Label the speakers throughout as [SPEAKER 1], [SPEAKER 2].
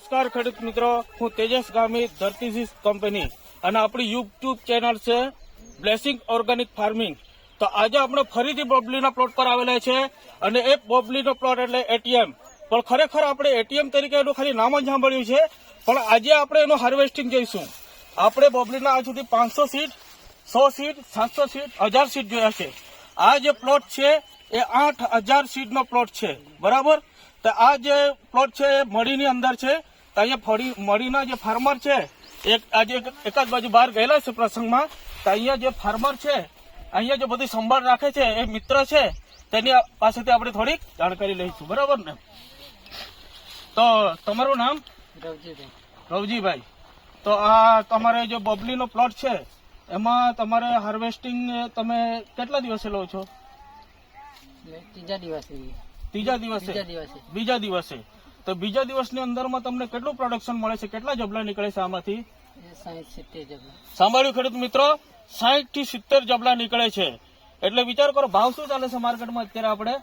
[SPEAKER 1] નમસ્કાર ખેડૂત મિત્રો, હું તેજસ ગામી ધરતીસીસ કંપની અને આપણી યુટ્યુબ ચેનલ છે બ્લેસિંગ ઓર્ગેનિક ફાર્મિંગ તો આજે આપણે ફરીથી બોબલીના પ્લોટ પર આવેલા છે અને એ બોબલીનો પ્લોટ એટલે એટીએમ પણ ખરેખર આપણે એટીએમ તરીકે એનું ખાલી નામ જ સાંભળ્યું છે, પણ આજે આપણે એનું હાર્વેસ્ટિંગ જોઈશું. આપણે બોબલીના આજ સુધી પાંચસો સીટ સો સીટ સાતસો સીટ હજાર સીટ જોયા છે. આ જે પ્લોટ છે એ આઠ હજાર સીટનો પ્લોટ છે. બરાબર? તો આ જે પ્લોટ છે એ મડીની અંદર છે. તો અહીંયા ફળી મળીના જે ફાર્મર છે એક આજે એક- એકાદ બાજુ બહાર ગયેલા છે પ્રસંગમાં તો અહીંયા જે ફાર્મર છે અહીંયા જે બધી સંભાળ રાખે છે એ મિત્ર છે તેની પાસેથી આપણે થોડીક જાણકારી લઈશું. બરાબર ને? તો તમારું નામ?
[SPEAKER 2] રવજીભાઈ.
[SPEAKER 1] રવજીભાઈ. તો આ તમારે જે બબલીનો પ્લોટ છે એમાં તમારે હાર્વેસ્ટિંગ તમે કેટલા દિવસે લો છો?
[SPEAKER 2] ત્રીજા દિવસે.
[SPEAKER 1] ત્રીજા દિવસે. બીજા દિવસે. તો બીજા દિવસની અંદરમાં તમને કેટલું પ્રોડક્શન મળે છે? કેટલા જબલા નીકળે છે આમાંથી? સાંભળ્યું ખેડૂત મિત્રો સાહીઠથી સિત્તેર જબલા નીકળે છે. એટલે વિચાર કરો ભાવ શું ચાલે છે માર્કેટમાં અત્યારે આપણે?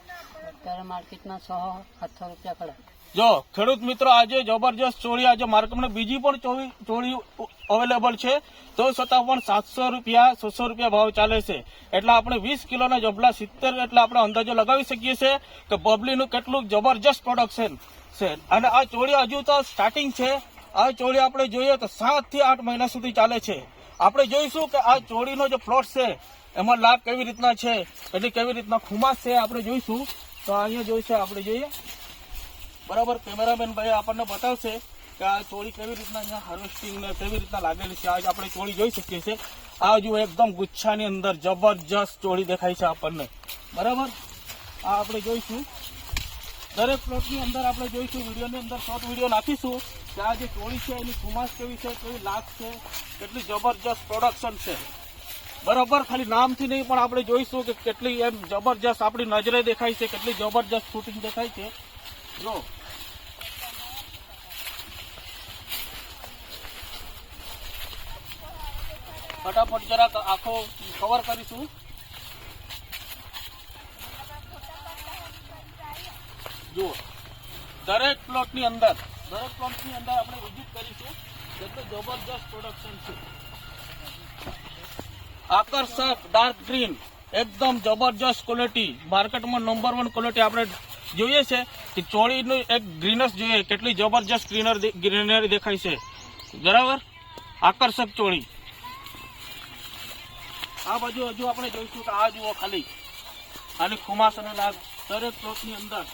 [SPEAKER 2] અત્યારે માર્કેટના સો સાતસો રૂપિયા પડે
[SPEAKER 1] જો ખેડૂત મિત્રો આજે જબરજસ્ત ચોળી આજે માર્કેટમાં બીજી પણ ચોળી ચોળી અવેલેબલ છે તો છતાં પણ સાતસો રૂપિયા છસો રૂપિયા ભાવ ચાલે છે. એટલે આપણે વીસ કિલોના જબલા સિત્તેર એટલે આપણે અંદાજો લગાવી શકીએ છીએ કે બબલીનું કેટલું જબરજસ્ત પ્રોડક્શન છે. અને આ ચોળી હજુ તો સ્ટાર્ટિંગ છે. આ ચોળી આપણે જોઈએ તો સાતથી આઠ મહિના સુધી ચાલે છે. આપણે જોઈશું કે આ ચોળીનો જે પ્લોટ છે, એમાં લાભ કેવી રીતના છે એટલે કેવી રીતના ખુમાસ છે, આપણે જોઈશું. તો અહીંયા જોઈશે આપણે જોઈએ. બરાબર, કેમેરામેન ભાઈ આપણને બતાવશે કે આ ચોળી કેવી રીતના અહીંયા હાર્વેસ્ટિંગ કેવી રીતના લાગેલી છે. આજે આપણે ચોળી જોઈ શકીએ છીએ. આ હજુ એકદમ ગુચ્છાની અંદર જબરજસ્ત ચોળી દેખાય છે આપણને. બરાબર? આ આપણે જોઈશું. દરેક પ્લોટની અંદર આપણે જોઈશું, વિડીયોની અંદર શોર્ટ વીડિયો નાખીશું. કે આ જે ટોળી છે, એની ખુમાશ કેવી છે, કેવી લાગ છે, કેટલી જબરજસ્ત પ્રોડક્શન છે. બરાબર? ખાલી નામથી નહીં, પણ આપણે જોઈશું કે કેટલી એમ જબરજસ્ત આપણી નજરે દેખાય છે, કેટલી જબરજસ્ત શૂટિંગ દેખાય છે. જો. ફટાફટ જરાક આખો કવર કરીશું. જુઓ. દરેક પ્લોટની અંદર, દરેક પ્લોટની અંદર આપણે વિઝિટ કરીશું. એટલે જબરજસ્ત પ્રોડક્શન છે. આકર્ષક ડાર્ક ગ્રીન એકદમ જબરજસ્ત ક્વોલિટી માર્કેટમાં નંબર વન ક્વોલિટી આપણે જોઈએ છે કે ચોળીનું એક ગ્રીનસ જોઈએ, કેટલી જબરજસ્ત ગ્રીનર ગ્રીનરી દેખાય છે. બરાબર? આકર્ષક ચોળી. આ બાજુ હજુ આપણે જોઈશું કે આ જુઓ ખાલી. આની ખુમાસ અને લાગ દરેક પ્લોટની અંદર